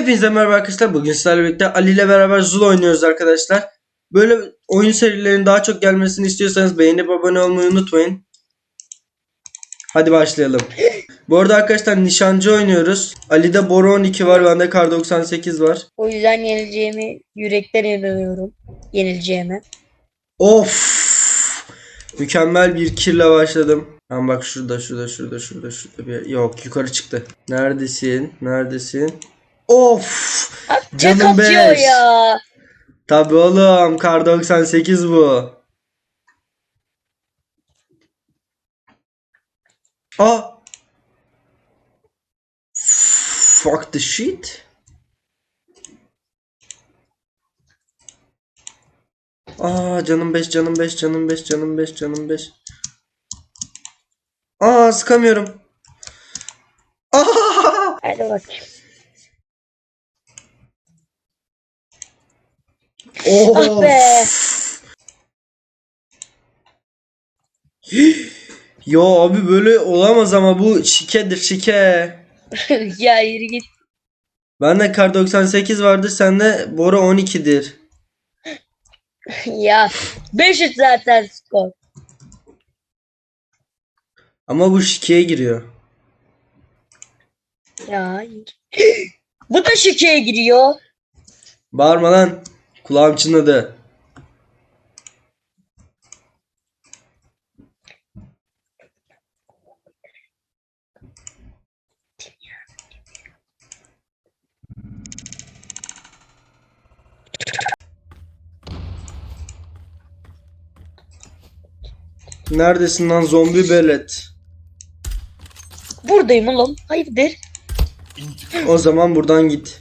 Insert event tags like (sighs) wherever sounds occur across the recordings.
Hepinize merhaba arkadaşlar. Bugün sizlerle birlikte Ali ile beraber Zul oynuyoruz arkadaşlar. Böyle oyun serilerinin daha çok gelmesini istiyorsanız beğenip abone olmayı unutmayın. Hadi başlayalım. Bu arada arkadaşlar nişancı oynuyoruz. Ali'de Boru 12 var, bende Kar 98 var. O yüzden yenileceğimi yürekten inanıyorum. Yenileceğime. Of! Mükemmel bir kirle başladım. Ben bak şurada, şurada, şurada, şurada, şurada bir Yok, yukarı çıktı. Neredesin? Neredesin? Of! Tek Canım beş. ya. Tabii oğlum, Kar 98 bu. Aa! Fuck the shit. Aa canım 5 canım 5 canım 5 canım 5 canım 5. Aa sıkamıyorum. Aa! Hadi bakayım. Ah be. (gasps) Ya abi böyle olamaz ama bu şikedir şike. (laughs) ya yürü git. Bende kar 98 vardır sende Bora 12'dir. (laughs) ya 500 zaten skor. Ama bu şikeye giriyor. Ya. (gasps) Bu da şikeye giriyor. Bağırma lan. Kulağım çınladı. Neredesin lan zombi belet? Buradayım oğlum. Hayırdır? O zaman buradan git.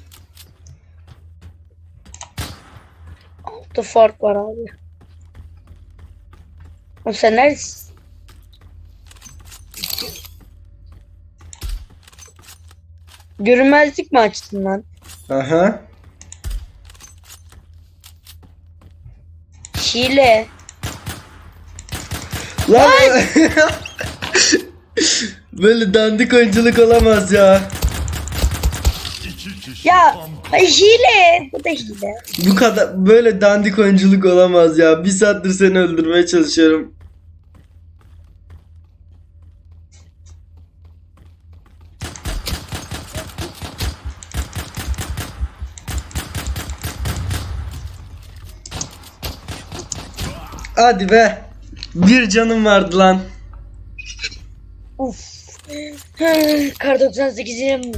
Altta fark var abi. Oğlum sen neredesin? Görünmezlik mi açtın lan? Aha. Şile. Lan (laughs) Böyle dandik oyunculuk olamaz ya. Ya hile. Bu da hile. Bu kadar böyle dandik oyunculuk olamaz ya. Bir saattir seni öldürmeye çalışıyorum. Hadi be. Bir canım vardı lan. Uf. (sighs) Kar 98'im.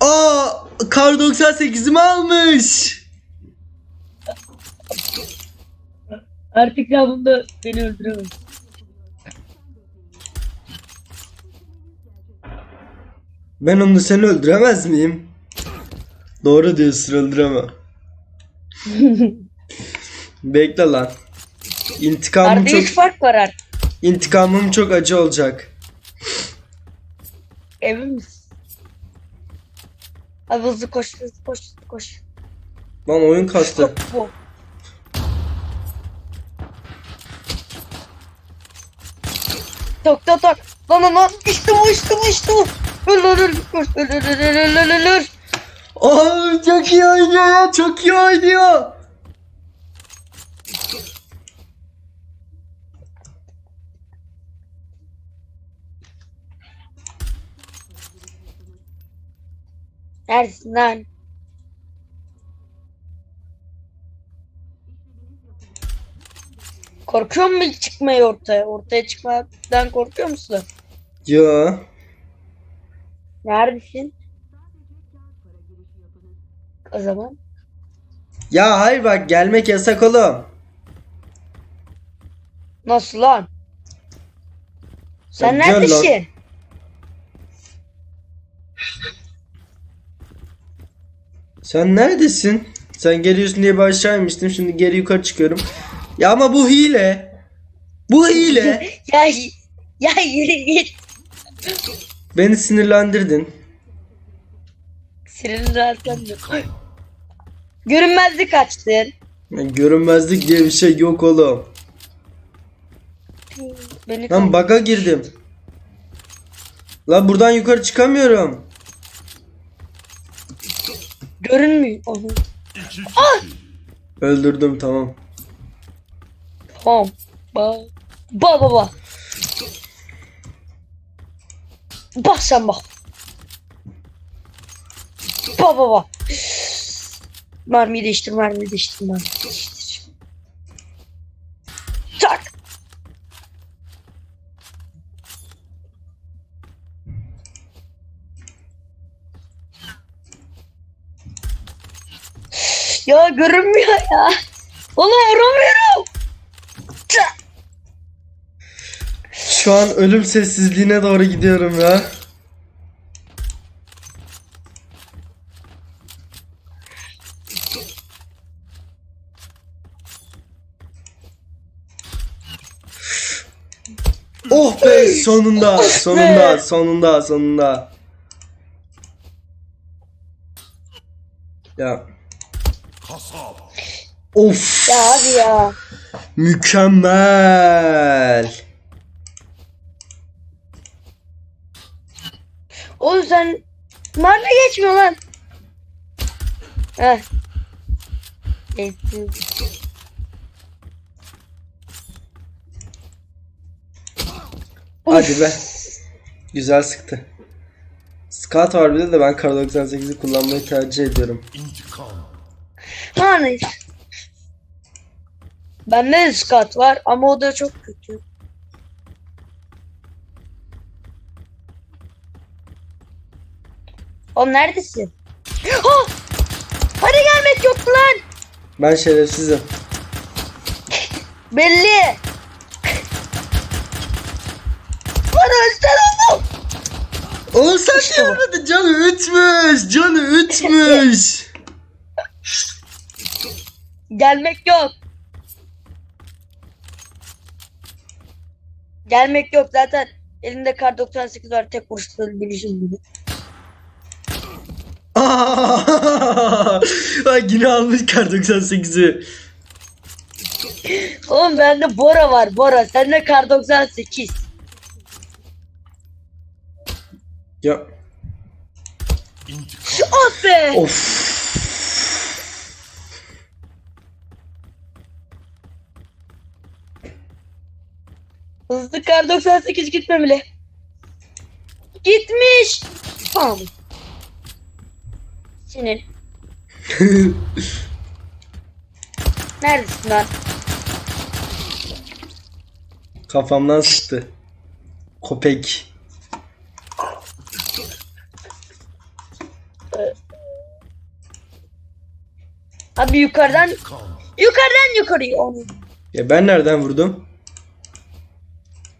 Aa, kar 98'imi almış. Artık ya bunda beni öldüremez. Ben onu seni öldüremez miyim? Doğru diyorsun öldüremem. (laughs) Bekle lan. İntikamım Arada çok 3 fark var artık. intikamım çok acı olacak. Misin? Abi hızlı koş hızlı koş hızlı koş. Lan oyun kastı. Bu. Tok tok tok. Lan lan lan. İşte bu işte bu işte bu. Öl. Öl öl öl öl öl öl öl öl. Aa, çok iyi oynuyor ya. Çok iyi oynuyor. Lan? Korkuyor musun ilk çıkmaya ortaya? Ortaya çıkmaktan korkuyor musun? Ya. Neredesin? O zaman Ya hayır bak gelmek yasak oğlum. nasıl lan? Sen gel lan. neredesin? Sen neredesin? Sen geliyorsun diye aşağı inmiştim. Şimdi geri yukarı çıkıyorum. Ya ama bu hile. Bu hile. (laughs) Ya ya yürü git. Beni sinirlendirdin. Rahatlan Görünmezlik açtın. Ya Görünmezlik diye bir şey yok oğlum. Beni Lan bug'a girdim. La buradan yukarı çıkamıyorum. Görünmüyor. Aha. Kişi. Öldürdüm tamam. Tamam. Ba ba ba ba. Bak sen bak. Ba ba ba. Mermiyi değiştir, mermiyi değiştir, mermiyi değiştir. Ya görünmüyor ya. Vuramıyorum. Tak. Şu an ölüm sessizliğine doğru gidiyorum ya. Oh be sonunda sonunda sonunda sonunda. Ya. Of Ya abi ya. mükemmel. O yüzden mermi geçmiyor lan. Heh. Hadi be. Güzel sıktı. Scout var bir de de ben Kar 98'i kullanmayı tercih ediyorum. İntikam. Neyse. Bende de skat var ama o da çok kötü. Oğlum neredesin? Ha! Hadi gelmek yoktu lan. Ben şerefsizim. (laughs) Belli. Bana ölsen oğlum. Oğlum sen İşte gelmedin. Canı ütmüş. Canı (laughs) ütmüş. Gelmek yok. Gelmek yok zaten. Elimde kar 98 var tek vuruşta öldürüşüm gibi. (laughs) Bak yine almış Kar 98'i. Oğlum bende Bora var Bora. Sende kar 98. Ya. Ah be. of. Hızlı kar 98 gitme bile. Gitmiş. Tamam. Senin. (laughs) Neredesin lan? Kafamdan sıktı. Kopek. Abi yukarıdan yukarıdan yukarıya onu. Ya ben nereden vurdum?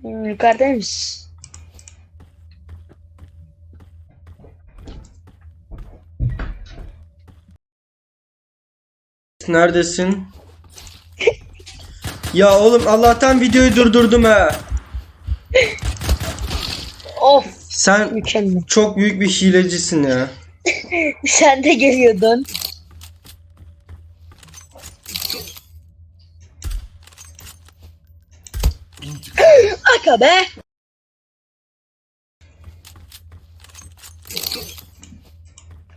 Hmm, yukarıdaymış. Neredesin? ya oğlum Allah'tan videoyu durdurdum ha. Of Sen mükemmel. çok büyük bir hilecisin ya. (laughs) Sen de geliyordun. Aka be.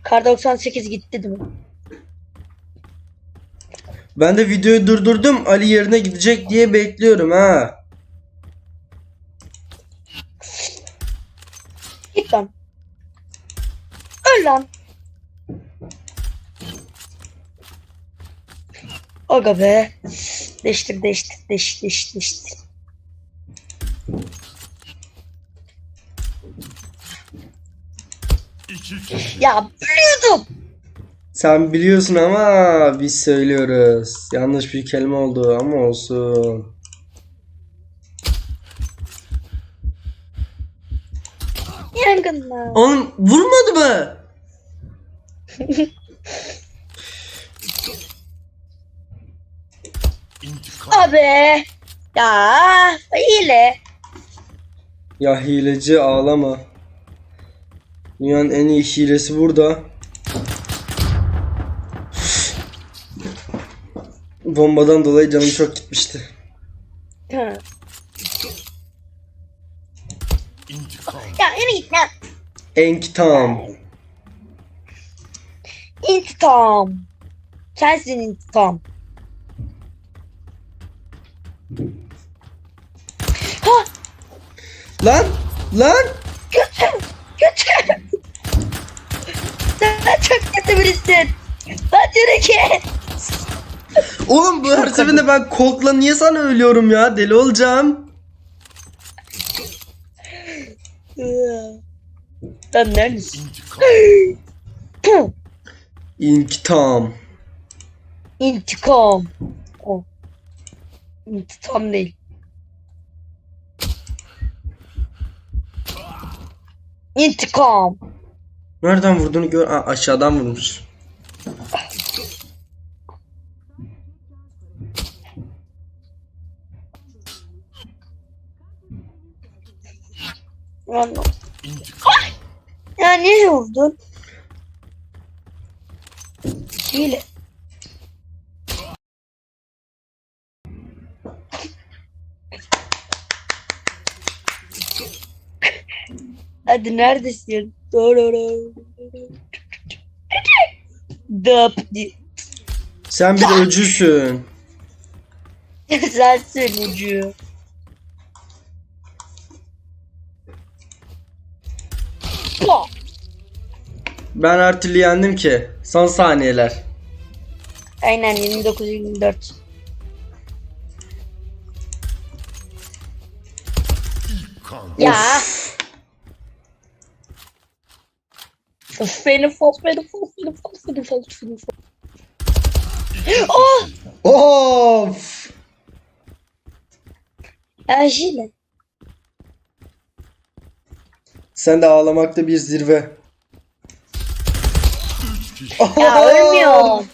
Kar 98 gitti değil mi? Ben de videoyu durdurdum. Ali yerine gidecek diye bekliyorum ha. Git lan. Öl lan. Aga be. Değiştir değiştir değiştir değiştir değiştir. İki kişi. Ya biliyordum. Sen biliyorsun ama biz söylüyoruz. Yanlış bir kelime oldu ama olsun. Yangınlar. Oğlum vurmadı mı? İntikam. Abi. Ya hile. Ya hileci ağlama. Dünyanın en iyi hilesi burada. Bombadan dolayı canım çok gitmişti. İntikam. Ya yine git lan. Enktam. İntikam. Sensin intikam. Ha Lan! Lan! kötü. Kötü. Sen çok kötü birisin. Lan yürü ki. Oğlum bu her seferinde ben Colt'la niye sana ölüyorum ya? Deli olacağım. Sen neredesin? İntikam. İntikam. İntikam. O. İntikam değil. İntikam. Nereden vurduğunu gör. Aa, aşağıdan vurmuş. İntikam. ya niye vurdun? Hile. Hadi neredesin? Dap di. Sen bir öcüsün. (laughs) Sen söylücü. Pa. Ben her türlü yendim ki. Son saniyeler. Aynen 29 24. Kan. Ya. Of beni fos beni fos beni fos. Oh! Of! Ya Jile. Sen de ağlamakta bir zirve. Ya ölmüyor.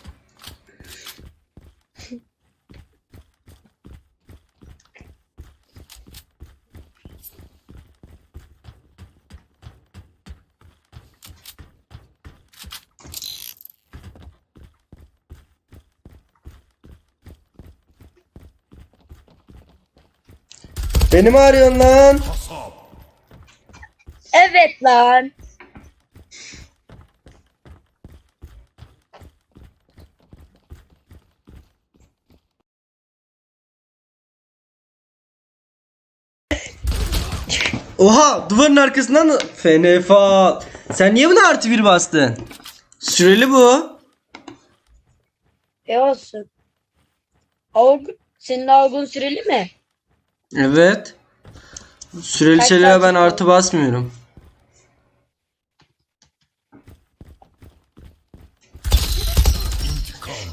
Beni mi arıyorsun lan? Evet lan. Oha duvarın arkasından da Fenefal. Sen niye buna artı bir bastın? Süreli bu. E olsun. Avg senin algın süreli mi? Evet. Süreli şeylere ben artı basmıyorum.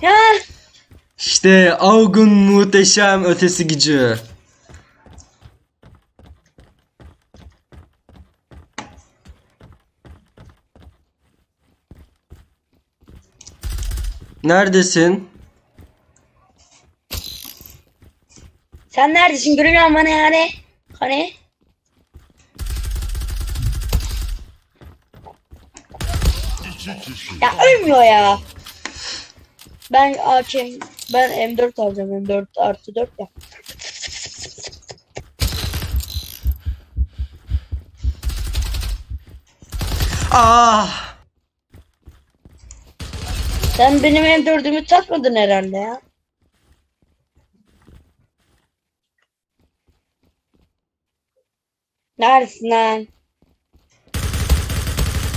Ya İşte Augun muhteşem ötesi gücü. Neredesin? Sen neredesin göremiyorum bana yani. Hani? Ya ölmüyor ya. Ben AK, ben M4 alacağım M4 artı 4 ya. Ah! Sen benim M4'ümü takmadın herhalde ya. Neredesin lan?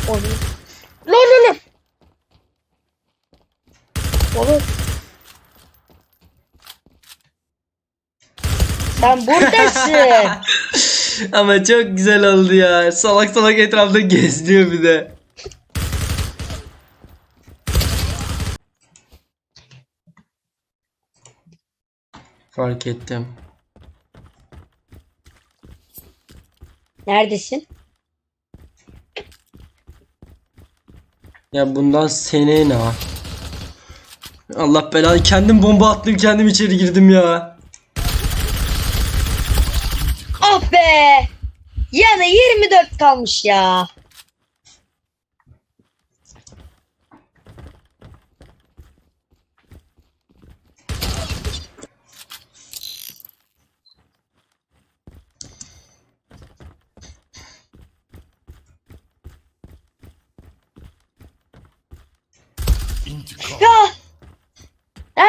Oğlum. Lol. Oğlum. Sen buradasın. (laughs) Ama çok güzel oldu ya. Salak salak etrafta gezliyor bir de. Fark ettim. Neredesin? Ya bundan seneye ne var? Allah belanı kendim bomba attım kendim içeri girdim ya. Ah be! Yana 24 kalmış ya.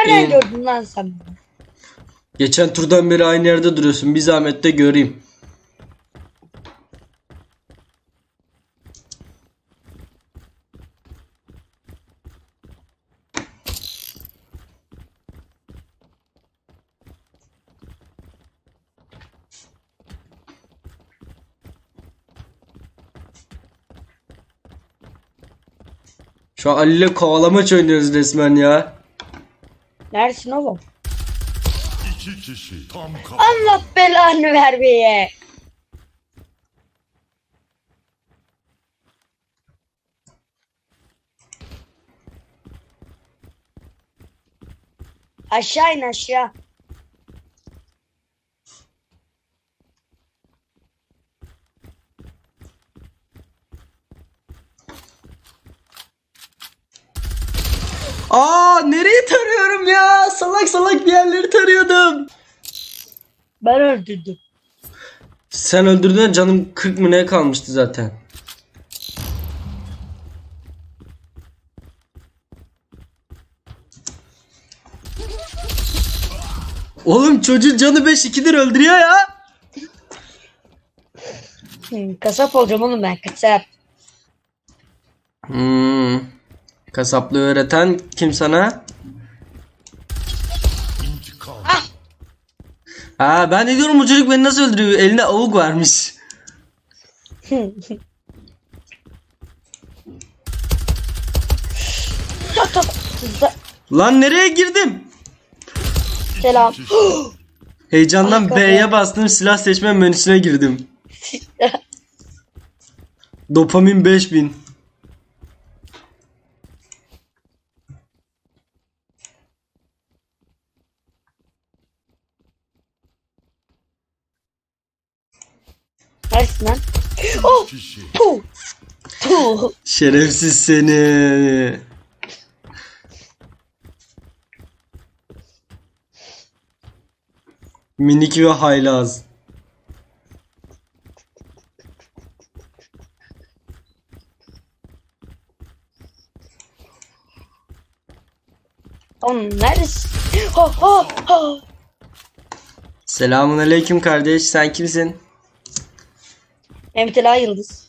Nereden İyi. gördün lan sen? Geçen turdan beri aynı yerde duruyorsun. Bir zahmet de göreyim. Şu an Ali ile kovalamaç oynuyoruz resmen ya. Neredesin oğlum? İki kişi. Tam kafa. Allah belanı vermeye. Aşağı in aşağı. Aa nereye tarıyorum ya? Salak salak bir yerleri tarıyordum. Ben öldürdüm. Sen öldürdün canım 40 mı ne kalmıştı zaten. Oğlum çocuğun canı 5 2'dir öldürüyor ya. Hmm, kasap olacağım oğlum ben kasap. Hmm. Kasaplığı öğreten kim sana? Ha ben ne diyorum bu çocuk beni nasıl öldürüyor? Eline avuk. Z- Lan nereye girdim? Selam. Heyecandan B'ye bastım silah seçme menüsüne girdim. (laughs) Dopamin 5000. Lan? Oh! Puh! Puh! Şerefsiz seni. Minik ve haylaz. Oğlum neredesin? Ho ho ho! Selamun aleyküm kardeş. Sen kimsin? Emtila Yıldız.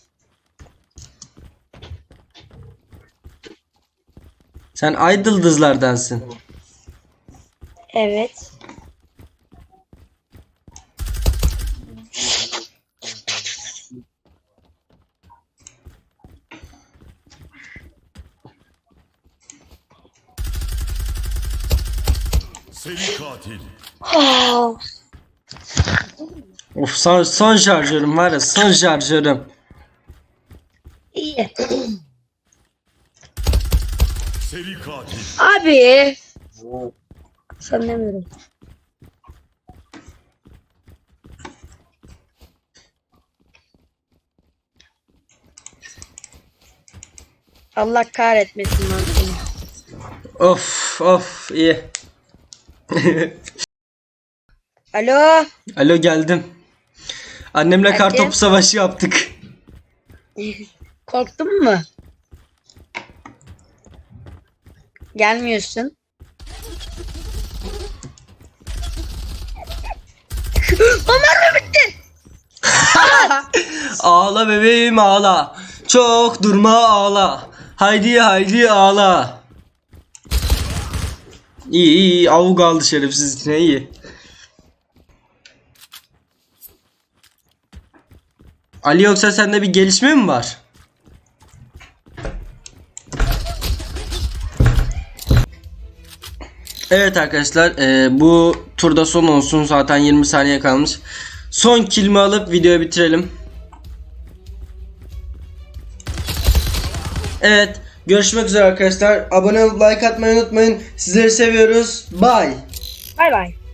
Sen Aydıldızlardansın. Evet. Seri katil. Ah, Of son, son şarjörüm var ya son şarjörüm. İyi. Seri katil. Abi. Sen demiyorum. Allah kahretmesin lan. Of of iyi. (laughs) Alo. Alo geldim. Annemle Hadi. kartopu savaşı yaptık. (laughs) Korktun mu? Gelmiyorsun. (gasps) Ömer bitti? (laughs) Ağla bebeğim ağla. Çok durma ağla. Haydi haydi ağla. İyi iyi iyi. avuk aldı şerefsiz ne iyi. Ali yoksa sende bir gelişme mi var? Evet arkadaşlar e, bu turda son olsun zaten 20 saniye kalmış. Son kilimi alıp videoyu bitirelim. Evet görüşmek üzere arkadaşlar. Abone olup like atmayı unutmayın. Sizleri seviyoruz. Bye. Bay bay.